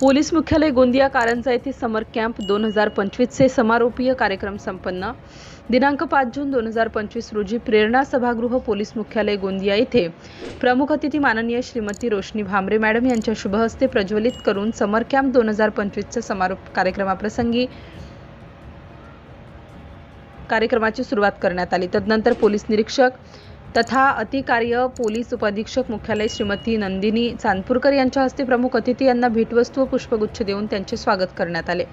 Police मुख्यालय गोंदिया कारंजा येथे समर camp दोन हजार पंचवीसचे समारोपीय कार्यक्रम संपन्न. दिनांक पाच जून दोन हजार पंचवीस रोजी प्रेरणा सभागृह पोलीस मुख्यालय गोंदिया येथे. प्रमुख अतिथी माननीय श्रीमती रोशनी भामरे मॅडम यांच्या शुभ हस्ते प्रज्वलित करून समर कॅम्प दोन हजार पंचवीसच्या समारोप कार्यक्रमाप्रसंगी कार्यक्रमाची सुरुवात करण्यात आली. तदनंतर पोलीस निरीक्षक तथा अतिकार्य पोलीस उपअधीक्षक मुख्यालय श्रीमती नंदिनी चांदपूरकर यांच्या हस्ते प्रमुख अतिथी यांना भेटवस्तू व पुष्पगुच्छ देऊन त्यांचे स्वागत करण्यात आले.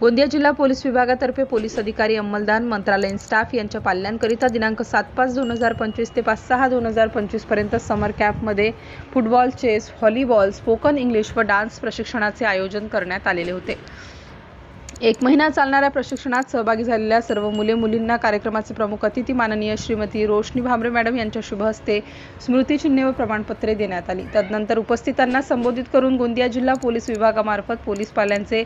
गोंदिया जिल्हा पोलीस विभागातर्फे पोलीस अधिकारी अंमलदान मंत्रालयीन स्टाफ यांच्या पाल्यांकरिता दिनांक सात पाच दोन हजार पंचवीस ते पाच सहा दोन हजार पंचवीसपर्यंत समर कॅम्पमध्ये football chess volleyball spoken English व डान्स प्रशिक्षणाचे आयोजन करण्यात आलेले होते. एक महिना चालणाऱ्या प्रशिक्षणात सहभागी झालेल्या सर्व मुले मुलींना कार्यक्रमाचे प्रमुख अतिथी माननीय श्रीमती रोशनी भांबरे मॅडम यांच्या शुभ हस्ते स्मृतिचिन्हे व प्रमाणपत्रे देण्यात आली. तदनंतर उपस्थितांना संबोधित करून गोंदिया जिल्हा पोलीस विभागामार्फत पोलीस पाल्यांचे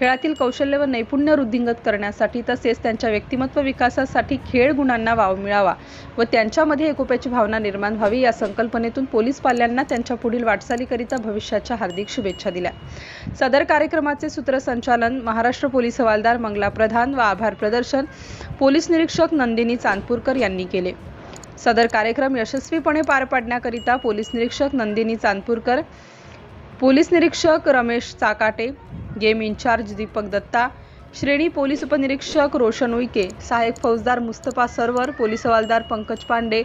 खेळातील कौशल्य व नैपुण्य वृद्धिंगत करण्यासाठी तसेच त्यांच्या व्यक्तिमत्व विकासासाठी खेळ गुणांना वाव मिळावा व त्यांच्यामध्ये एकोप्याची भावना निर्माण व्हावी या संकल्पनेतून पोलीस पाल्यांना त्यांच्या पुढील वाटचालीकरिता भविष्याच्या हार्दिक शुभेच्छा दिल्या. सदर कार्यक्रमाचे सूत्रसंचालन महाराष्ट्र पोलीस हवालदार मंगला प्रधान व आभार प्रदर्शन पोलीस निरीक्षक नंदिनी चांदपूरकर यांनी केले. सदर कार्यक्रम यशस्वीपणे पार पाडण्याकरिता पोलीस निरीक्षक नंदिनी चांदपूरकर पोलीस निरीक्षक रमेश चाकाटे गेम इन्चार्ज दीपक दत्ता श्रेणी पोलीस उपनिरीक्षक रोशन उईके सहाय्यक फौजदार मुस्तफा सरवर पोलीस हवालदार पंकज पांडे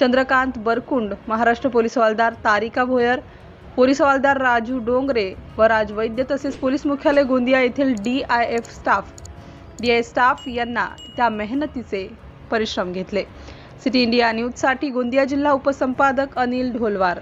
चंद्रकांत बरकुंड महाराष्ट्र पोलीस हवालदार तारिका भोयर पोलीस हवालदार राजू डोंगरे व राज वैद्य तसेच पोलीस मुख्यालय गोंदिया येथील D I F staff D I staff यांना त्या मेहनतीचे परिश्रम घेतले. सिटी इंडिया न्यूजसाठी गोंदिया जिल्हा उपसंपादक अनिल ढोलवार.